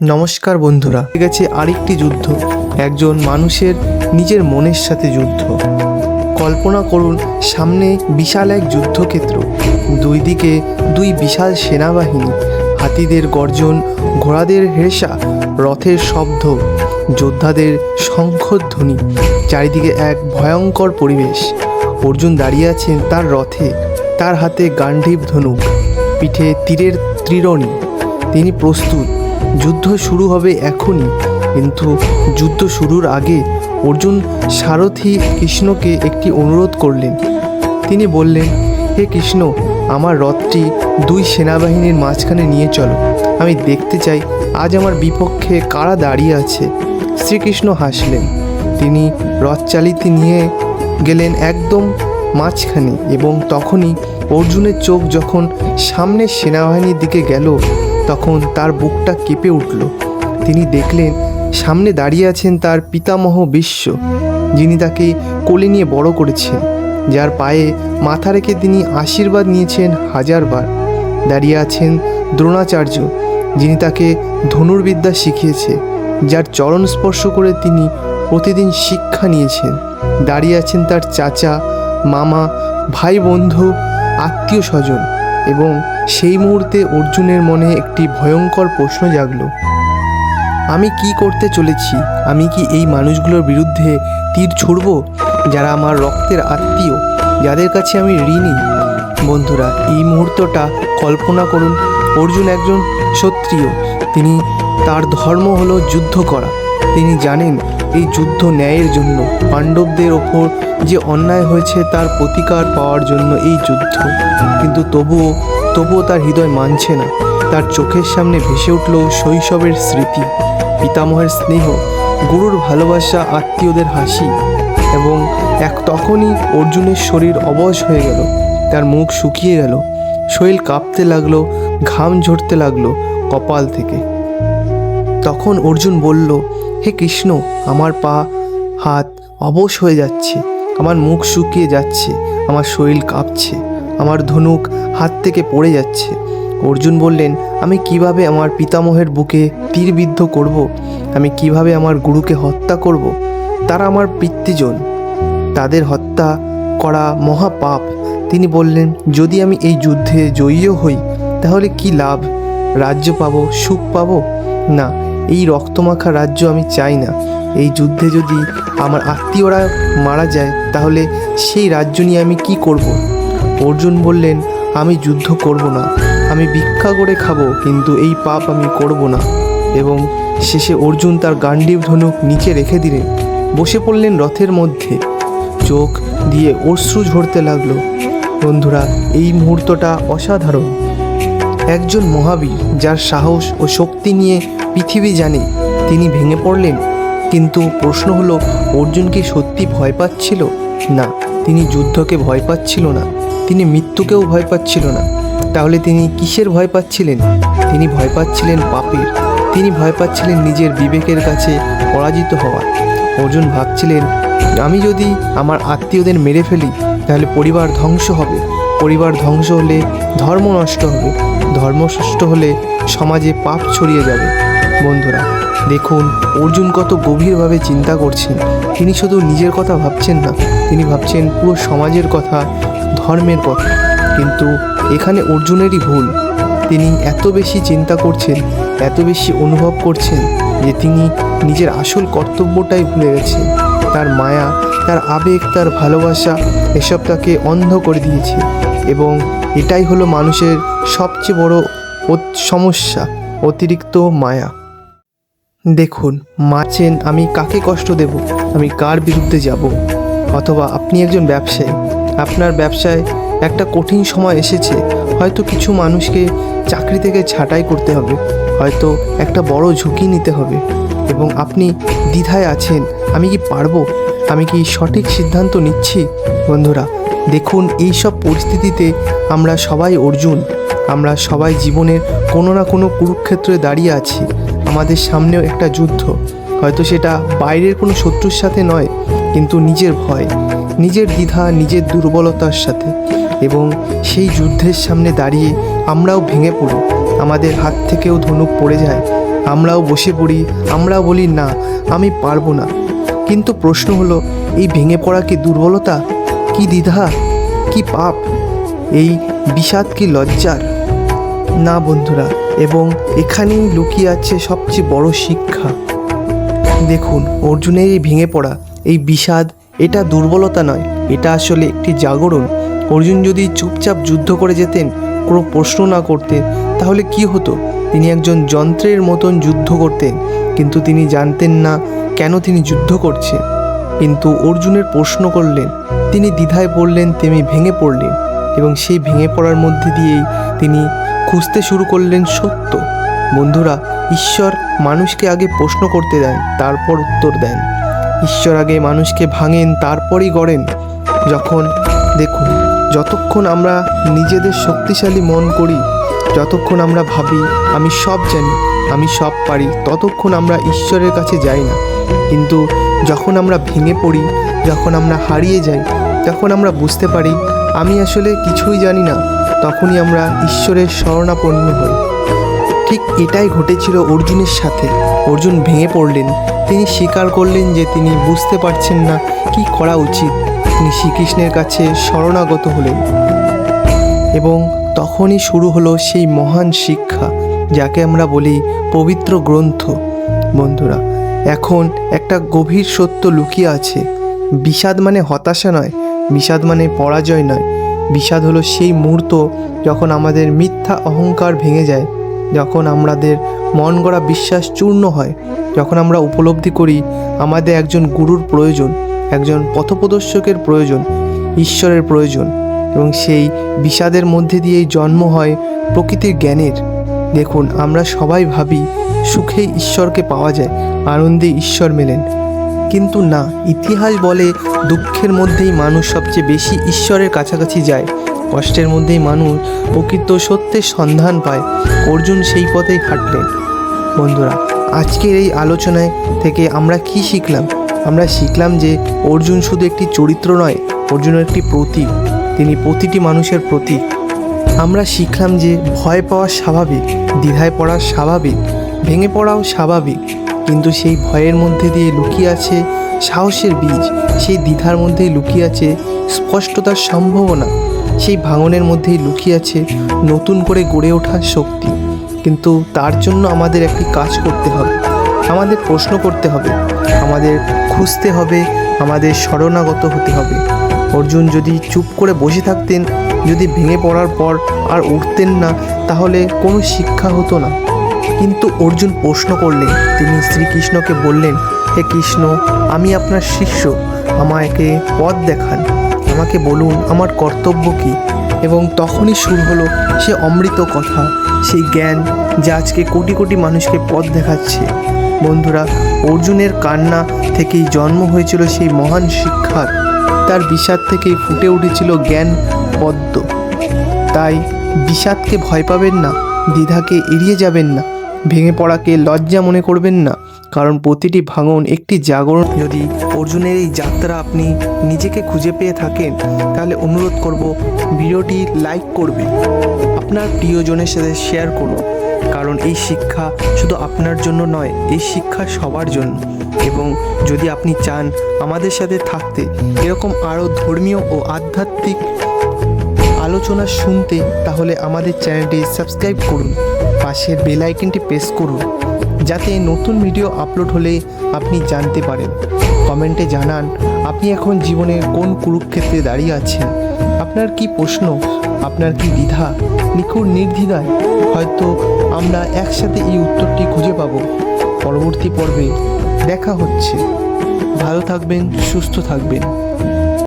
নমস্কার বন্ধুরা গেছে আরেকটি যুদ্ধ, একজন মানুষের নিজের মনের সাথে যুদ্ধ। কল্পনা করুন, সামনে বিশাল এক যুদ্ধক্ষেত্র, দুই দিকে দুই বিশাল সেনাবাহিনী, হাতিদের গর্জন, ঘোড়াদের হেসা, রথের শব্দ, যোদ্ধাদের শঙ্খধ্বনি, চারিদিকে এক ভয়ঙ্কর পরিবেশ। অর্জুন দাঁড়িয়ে আছেন তার রথে, তার হাতে গান্ডীব ধনুক, পিঠে তীরের ত্রিরণী। তিনি প্রস্তুত যুদ্ধ শুরু হবে এখনই। কিন্তু যুদ্ধ শুরুর আগে অর্জুন সারথি কৃষ্ণকে একটি অনুরোধ করলেন। তিনি বললেন, হে কৃষ্ণ, আমার রথটি দুই সেনাবাহিনীর মাঝখানে নিয়ে চলো। আমি দেখতে চাই, আজ আমার বিপক্ষে কারা দাঁড়িয়ে আছে। শ্রীকৃষ্ণ হাসলেন। তিনি রথ চালিতে নিয়ে গেলেন একদম মাঝখানে এবং তখনই অর্জুনের চোখ যখন সামনের সেনাবাহিনীর দিকে গেল তখন তার বুকটা কেঁপে উঠল। তিনি দেখলেন, সামনে দাঁড়িয়ে আছেন তার পিতামহ বিশ্ব, যিনি তাকে কোলে নিয়ে বড় করেছেন, যার পায়ে মাথা রেখে তিনি আশীর্বাদ নিয়েছেন হাজারবার। দাঁড়িয়ে আছেন দ্রোণাচার্য, যিনি তাকে ধনুর্বিদ্যা শিখিয়েছে, যার চরণ স্পর্শ করে তিনি প্রতিদিন শিক্ষা নিয়েছেন। দাঁড়িয়ে আছেন তার চাচা, মামা ভাই বন্ধু আত্মীয় স্বজন এবং সেই মুহূর্তে অর্জুনের মনে একটি ভয়ঙ্কর প্রশ্ন জাগলো। আমি কি করতে চলেছি? আমি কি এই মানুষগুলোর বিরুদ্ধে তীর ছুড়ব? যারা আমার রক্তের আত্মীয়, যাদের কাছে আমি ঋণী। বন্ধুরা, এই মুহূর্তটা কল্পনা করুন, অর্জুন একজন ক্ষত্রিয় তিনি তার ধর্ম হলো যুদ্ধ করা। তিনি জানেন এই যুদ্ধ ন্যায়ের জন্য পাণ্ডবদের ওপর যে অন্যায় হয়েছে তার প্রতিকার পাওয়ার জন্য এই যুদ্ধ। কিন্তু তবুও তবুও তার হৃদয় মানছে না। তার চোখের সামনে ভেসে উঠল শৈশবের স্মৃতি। পিতামহের স্নেহ, গুরুর ভালোবাসা, আত্মীয়দের হাসি এবং এক তখনই অর্জুনের শরীর অবশ হয়ে গেল। তার মুখ শুকিয়ে গেল। শরীর কাঁপতে লাগল, ঘাম ঝরতে লাগল কপাল থেকে। তখন অর্জুন বলল, হে কৃষ্ণ, আমার পা, হাত অবশ হয়ে যাচ্ছে। আমার মুখ শুকিয়ে যাচ্ছে, আমার শরীর কাঁপছে, আমার ধনুক হাত থেকে পড়ে যাচ্ছে। অর্জুন বললেন, আমি কীভাবে আমার পিতামহের বুকে তীরবিদ্ধ করব? আমি কীভাবে আমার গুরুকে হত্যা করব? তারা আমার পিতৃজন। তাদের হত্যা করা মহাপাপ। তিনি বললেন, যদি আমি এই যুদ্ধে জয়ীও হই, তাহলে কি লাভ? রাজ্য পাবো, সুখ পাবো? না এই রক্তমাখা রাজ্য আমি চাই না। এই যুদ্ধে যদি আমার আত্মীয়রা মারা যায়, তাহলে সেই রাজ্য নিয়ে আমি কি করব? অর্জুন বললেন, আমি যুদ্ধ করব না। আমি ভিক্ষা করে খাব, কিন্তু এই পাপ আমি করব না। এবং শেষে অর্জুন তার গান্ডীব ধনুক নিচে রেখে দিলেন। বসে পড়লেন রথের মধ্যে। চোখ দিয়ে অশ্রু ঝরতে লাগল। বন্ধুরা, এই মুহূর্তটা অসাধারণ। একজন মহাবীর যার সাহস ও শক্তি নিয়ে পৃথিবী জানে তিনি ভেঙে পড়লেন। কিন্তু প্রশ্ন হলো, অর্জুন কি সত্যি ভয় পাচ্ছিল? না, তিনি যুদ্ধকে ভয় পাচ্ছিল না। তিনি মৃত্যুকেও ভয় পাচ্ছিল না। তাহলে তিনি কিসের ভয় পাচ্ছিলেন? তিনি ভয় পাচ্ছিলেন পাপের। তিনি ভয় পাচ্ছিলেন নিজের বিবেকের কাছে পরাজিত হওয়া অর্জুন ভাবছিলেন, আমি যদি আমার আত্মীয়দের মেরে ফেলি, তাহলে পরিবার ধ্বংস হবে। পরিবার ধ্বংস হলে ধর্ম নষ্ট হবে। ধর্ম নষ্ট হলে সমাজে পাপ ছড়িয়ে যাবে। বন্ধুরা, দেখুন, অর্জুন কত গভীরভাবে চিন্তা করছেন। তিনি শুধু নিজের কথা ভাবছেন না, তিনি ভাবছেন পুরো সমাজের কথা, ধর্মের কথা। কিন্তু এখানে অর্জুনেরই ভুল। তিনি এত বেশি চিন্তা করছেন, এত বেশি অনুভব করছেন যে তিনি নিজের আসল কর্তব্যটাই ভুলে গেছেন। তার মায়া, তার আবেগ, তার ভালোবাসা, এসব তাকে অন্ধ করে দিয়েছে। এবং এটাই হলো মানুষের সবচেয়ে বড় সমস্যা, অতিরিক্ত মায়া। দেখুন মাছেন আমি কাকে কষ্ট দেব? আমি কার বিরুদ্ধে যাব? অথবা আপনি একজন ব্যবসায়ী, আপনার ব্যবসায় একটা কঠিন সময় এসেছে, হয়তো কিছু মানুষকে চাকরি থেকে ছাঁটাই করতে হবে, হয়তো একটা বড় ঝুঁকি নিতে হবে, এবং আপনি দ্বিধায় আছেন আমি কি পারব? আমি কি সঠিক সিদ্ধান্ত নিচ্ছি? বন্ধুরা, দেখুন এই সব পরিস্থিতিতে আমরা সবাই অর্জুন। আমরা সবাই জীবনের কোনো না কোনো কুরুক্ষেত্রে দাঁড়িয়ে আছি। আমাদের সামনেও একটা যুদ্ধ। হয়তো সেটা বাইরের কোনো শত্রুর সাথে নয়, কিন্তু নিজের ভয়, নিজের দ্বিধা, নিজের দুর্বলতার সাথে। এবং সেই যুদ্ধের সামনে দাঁড়িয়ে আমরাও ভেঙে পড়ি। আমাদের হাত থেকেও ধনুক পড়ে যায়। আমরাও বসে পড়ি। আমরাও বলি, না, আমি পারব না। কিন্তু প্রশ্ন হলো, এই ভেঙে পড়া কি দুর্বলতা? কি দ্বিধা? কি পাপ? এই বিষাদ কি লজ্জার? না বন্ধুরা, এবং এখানেই লুকিয়ে আছে সবচেয়ে বড় শিক্ষা। দেখুন, অর্জুনের এই ভেঙে পড়া, এই বিষাদ, এটা দুর্বলতা নয়, এটা আসলে একটি জাগরণ। অর্জুন যদি চুপচাপ যুদ্ধ করে যেতেন, কোনো প্রশ্ন না করতেন, তাহলে কি হতো? তিনি একজন যন্ত্রের মতন যুদ্ধ করতেন, কিন্তু তিনি জানতেন না কেন তিনি যুদ্ধ করছেন কিন্তু অর্জুনের প্রশ্ন করলেন, তিনি দ্বিধায় পড়লেন, তেমনি ভেঙে পড়লেন এবং সেই ভেঙে পড়ার মধ্যে দিয়েই তিনি খুঁজতে শুরু করলেন সত্য। বন্ধুরা, ঈশ্বর মানুষকে আগে প্রশ্ন করতে দেন, তারপর উত্তর দেন। ঈশ্বর আগে মানুষকে ভাঙেন, তারপরই গড়েন। যখন, দেখুন, যতক্ষণ আমরা নিজেদের শক্তিশালী মন করি যতক্ষণ আমরা ভাবি, আমি সব জানি, আমি সব পারি, ততক্ষণ আমরা ঈশ্বরের কাছে যাই না। কিন্তু যখন আমরা ভেঙে পড়ি, যখন আমরা হারিয়ে যাই তখন আমরা বুঝতে পারি, আমি আসলে কিছুই জানি না, তখনই আমরা ঈশ্বরের শরণাপন্ন হই। ঠিক এটাই ঘটেছিল অর্জুনের সাথে। অর্জুন ভেঙে পড়লেন। তিনি স্বীকার করলেন যে তিনি বুঝতে পারছেন না কি করা উচিত। তিনি শ্রীকৃষ্ণের কাছে শরণাগত হলেন। এবং তখনই শুরু হলো সেই মহান শিক্ষা, যাকে আমরা বলি পবিত্র গ্রন্থ। বন্ধুরা, এখন একটা গভীর সত্য লুকিয়ে আছে। বিষাদ মানে হতাশা নয়, বিষাদ মানে পরাজয় নয়। বিষাদ হলো সেই মুহূর্ত যখন আমাদের মিথ্যা অহংকার ভেঙে যায়, যখন আমাদের মন গড়া বিশ্বাস চূর্ণ হয়, যখন আমরা উপলব্ধি করি আমাদের একজন গুরুর প্রয়োজন, একজন পথপ্রদর্শকের প্রয়োজন, ঈশ্বরের প্রয়োজন। এবং সেই বিষাদের মধ্যে দিয়েই জন্ম হয় প্রকৃতির জ্ঞানের। দেখুন, আমরা সবাই ভাবি সুখেই ঈশ্বরকে পাওয়া যায়, আনন্দে ঈশ্বর মেলেন। কিন্তু না, ইতিহাস বলে দুঃখের মধ্যেই মানুষ সবচেয়ে বেশি ঈশ্বরের কাছাকাছি যায়। কষ্টের মধ্যেই মানুষ প্রকৃত সত্যের সন্ধান পায়। অর্জুন সেই পথেই হাঁটলেন। বন্ধুরা, আজকের এই আলোচনায় থেকে আমরা কি শিখলাম? আমরা শিখলাম যে অর্জুন শুধু একটি চরিত্র নয় অর্জুন একটি প্রতীক। তিনি প্রতিটি মানুষের প্রতীক। আমরা শিখলাম যে ভয় পাওয়া স্বাভাবিক, দ্বিধায় পড়া স্বাভাবিক, ভেঙে পড়াও স্বাভাবিক। কিন্তু সেই ভয়ের মধ্যে দিয়ে লুকিয়ে আছে সাহসের বীজ, সেই দ্বিধার মধ্যেই লুকিয়ে আছে স্পষ্টতার সম্ভাবনা, সেই ভাঙনের মধ্যেই লুকিয়ে আছে নতুন করে গড়ে ওঠার শক্তি। কিন্তু তার জন্য আমাদের একটি কাজ করতে হবে, আমাদের প্রশ্ন করতে হবে, আমাদের খুঁজতে হবে আমাদের শরণাগত হতে হবে। অর্জুন যদি চুপ করে বসে থাকতেন, যদি ভেঙে পড়ার পর আর উঠতেন না, তাহলে কোনো শিক্ষা হতো না। কিন্তু অর্জুন প্রশ্ন করলেন, তিনি শ্রীকৃষ্ণকে বললেন, হে কৃষ্ণ, আমি আপনার শিষ্য, আমাকে পথ দেখান। আমাকে বলুন, আমার কর্তব্য কী? এবং তখনই শুরু হলো সে অমৃত কথা, সেই জ্ঞান যা আজকে কোটি কোটি মানুষকে পথ দেখাচ্ছে। বন্ধুরা অর্জুনের কান্না থেকেই জন্ম হয়েছিল সেই মহান শিক্ষার। তার বিষাদ থেকেই ফুটে উঠেছিল জ্ঞান পদ্ম। তাই বিষাদকে ভয় পাবেন না, দ্বিধাকে এড়িয়ে যাবেন না, ভেঙে পড়াকে লজ্জা মনে করবেন না, কারণ প্রতিটি ভাঙন একটি জাগরণ। যদি অর্জুনের এই যাত্রা আপনি নিজেকে খুঁজে পেয়ে থাকেন, তাহলে অনুরোধ করব, ভিডিওটি লাইক করবেন। আপনার প্রিয়জনের সাথে শেয়ার করুন। কারণ এই শিক্ষা শুধু আপনার জন্য নয়, এই শিক্ষা সবার জন্য। এবং যদি আপনি চান আমাদের সাথে থাকতে, এরকম আরও ধর্মীয় ও আধ্যাত্মিক আলোচনা শুনতে, তাহলে আমাদের চ্যানেলটি সাবস্ক্রাইব করুন, পাশের বেল আইকনটি প্রেস করুন, যাতে নতুন ভিডিও আপলোড হলে আপনি জানতে পারেন। কমেন্টে জানান, আপনি এখন জীবনে কোন কুরুক্ষেত্রে দাঁড়িয়ে আছেন? আপনার কি প্রশ্ন? আপনার কি দ্বিধা? নিখুঁত নির্দ্বিধায় হয়তো আমরা একসাথে এই উত্তরটি খুঁজে পাব। পরবর্তী পর্বে দেখা হচ্ছে। ভালো থাকবেন সুস্থ থাকবেন।